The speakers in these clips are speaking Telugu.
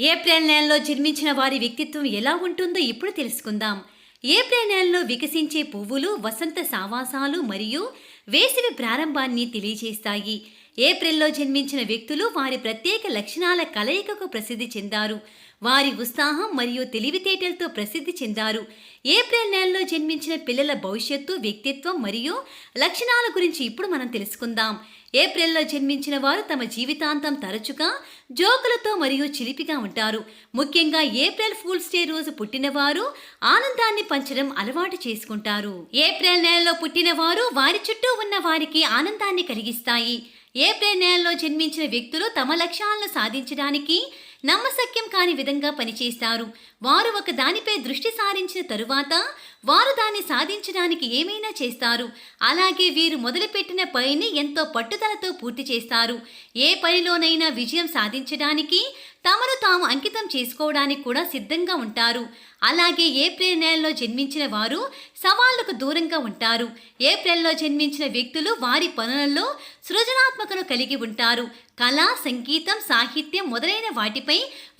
ఏప్రిల్ నెలలో జన్మించిన వారి వ్యక్తిత్వం ఎలా ఉంటుందో ఇప్పుడు తెలుసుకుందాం. ఏప్రిల్ నెలలో వికసించే పువ్వులు వసంత సావాసాలు మరియు వేసవి ప్రారంభాన్ని తెలియజేస్తాయి ఏప్రిల్లో జన్మించిన వ్యక్తులు వారి ప్రత్యేక లక్షణాల కలయికకు ప్రసిద్ధి చెందారు. వారి ఉత్సాహం మరియు తెలివితేటలతో ప్రసిద్ధి చెందారు. ఏప్రిల్ నెలలో జన్మించిన పిల్లల భవిష్యత్తు వ్యక్తిత్వం మరియు లక్షణాల గురించి ఇప్పుడు మనం తెలుసుకుందాం. ఏప్రిల్లో జన్మించిన వారు తమ జీవితాంతం తరచుగా జోకులతో మరియు చిలిపిగా ఉంటారు. ముఖ్యంగా ఏప్రిల్ ఫూల్స్ డే రోజు పుట్టినవారు ఆనందాన్ని పంచడం అలవాటు చేసుకుంటారు. ఏప్రిల్ నెలలో పుట్టినవారు వారి చుట్టూ ఉన్న వారికి ఆనందాన్ని కలిగిస్తాయి. ఏప్రిల్ నెలలో జన్మించిన వ్యక్తులు తమ లక్ష్యాలను సాధించడానికి నమ్మశక్యం కాని విధంగా పనిచేస్తారు. వారు ఒక దానిపై దృష్టి సారించిన తరువాత వారు దాన్ని సాధించడానికి ఏమైనా చేస్తారు. అలాగే వీరు మొదలుపెట్టిన పనిని ఎంతో పట్టుదలతో పూర్తి చేస్తారు. ఏ పనిలోనైనా విజయం సాధించడానికి తమను తాము అంకితం చేసుకోవడానికి కూడా సిద్ధంగా ఉంటారు. అలాగే ఏప్రిల్ నెలలో జన్మించిన వారు సవాళ్ళకు దూరంగా ఉంటారు. ఏప్రిల్లో జన్మించిన వ్యక్తులు వారి పనులలో సృజనాత్మకను కలిగి ఉంటారు. కళ సంగీతం సాహిత్యం మొదలైన వాటిపై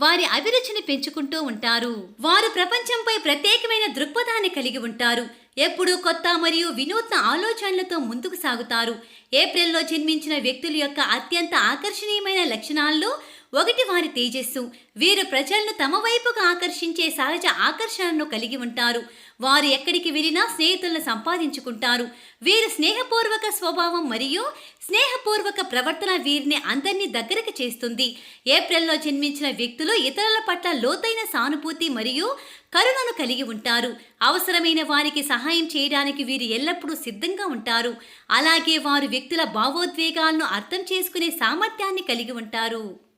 వారి అభిరుచిని పెంచుకుంటూ ఉంటారు. వారు ప్రపంచంపై ప్రత్యేకమైన దృక్పథాన్ని కలిగి ఉంటారు. ఎప్పుడూ కొత్త మరియు వినూత్న ఆలోచనలతో ముందుకు సాగుతారు. ఏప్రిల్లో జన్మించిన వ్యక్తుల యొక్క అత్యంత ఆకర్షణీయమైన లక్షణాల్లో ఒకటి వారి తేజస్సు. వీరు ప్రజలను తమ వైపుగా ఆకర్షించే సహజ ఆకర్షణను కలిగి ఉంటారు. వారు ఎక్కడికి వెళ్ళినా స్నేహితులను సంపాదించుకుంటారు. వీరు స్నేహపూర్వక స్వభావం మరియు స్నేహపూర్వక ప్రవర్తన వీరిని అందరినీ దగ్గరకు చేస్తుంది. ఏప్రిల్లో జన్మించిన వ్యక్తులు ఇతరుల పట్ల లోతైన సానుభూతి మరియు కరుణను కలిగి ఉంటారు. అవసరమైన వారికి సహాయం చేయడానికి వీరు ఎల్లప్పుడూ సిద్ధంగా ఉంటారు. అలాగే వారు వ్యక్తుల భావోద్వేగాలను అర్థం చేసుకునే సామర్థ్యాన్ని కలిగి ఉంటారు.